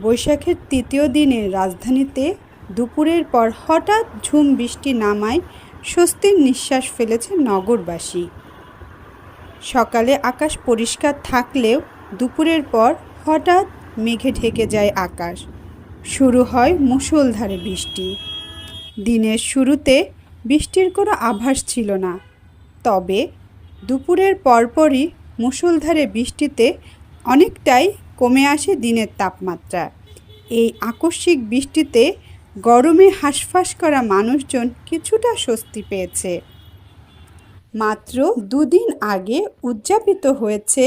বৈশাখের তৃতীয় দিনে রাজধানীতে দুপুরের পর হঠাৎ ঝুম বৃষ্টি নামায় স্বস্তির নিঃশ্বাস ফেলেছে নগরবাসী। সকালে আকাশ পরিষ্কার থাকলেও দুপুরের পর হঠাৎ মেঘে ঢেকে যায় আকাশ। শুরু হয় মুষলধারে বৃষ্টি। দিনের শুরুতে বৃষ্টির কোনো আভাস ছিল না। তবে দুপুরের পরপরই মুষলধারে বৃষ্টিতে অনেকটাই কমে আসে দিনের তাপমাত্রা। এই আকস্মিক বৃষ্টিতে গরমে হাঁসফাঁস করা মানুষজন কিছুটা স্বস্তি পেয়েছে। মাত্র দুদিন আগে উদযাপিত হয়েছে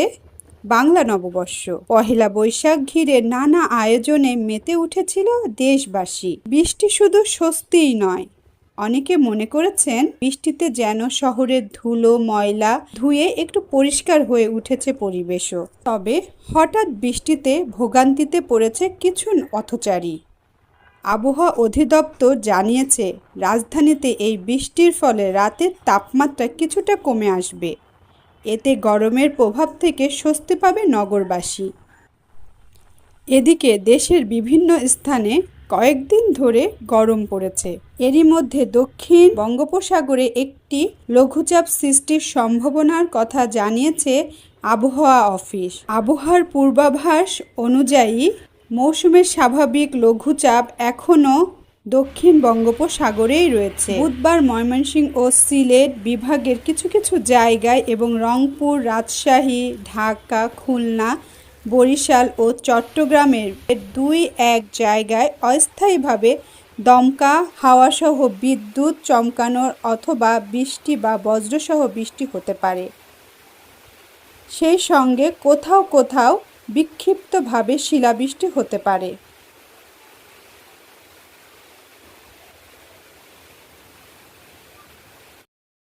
বাংলা নববর্ষ। পহেলা বৈশাখ ঘিরে নানা আয়োজনে মেতে উঠেছিল দেশবাসী। বৃষ্টি শুধু স্বস্তিই নয় অনেকে মনে করেছেন বৃষ্টিতে যেন শহরের ধুলো, ময়লা ধুয়ে একটু পরিষ্কার হয়ে উঠেছে পরিবেশও। তবে হঠাৎ বৃষ্টিতে ভোগান্তিতে পড়েছে কিছু অথচারী। আবহাওয়া অধিদপ্তর জানিয়েছে, রাজধানীতে এই বৃষ্টির ফলে রাতের তাপমাত্রা কিছুটা কমে আসবে। এতে গরমের প্রভাব থেকে স্বস্তি পাবে নগরবাসী। এদিকে দেশের বিভিন্ন স্থানে কয়েকদিন ধরে গরম পড়েছে। এরই মধ্যে দক্ষিণ বঙ্গোপসাগরে একটি লঘুচাপ সৃষ্টির সম্ভাবনার কথা জানিয়েছে আবহাওয়া অফিস। আবহাওয়ার পূর্বাভাস অনুযায়ী মৌসুমের স্বাভাবিক লঘুচাপ এখনও দক্ষিণ বঙ্গোপসাগরেই রয়েছে। বুধবার ময়মনসিংহ ও সিলেট বিভাগের কিছু কিছু জায়গায় এবং রংপুর, রাজশাহী, ঢাকা, খুলনা বরিশাল ও চট্টগ্রামের দুই এক জায়গায় অস্থায়ীভাবে দমকা, হাওয়াসহ বিদ্যুৎ চমকানোর অথবা বৃষ্টি বা বজ্রসহ বৃষ্টি হতে পারে। সেই সঙ্গে কোথাও কোথাও বিক্ষিপ্তভাবে শিলাবৃষ্টি হতে পারে।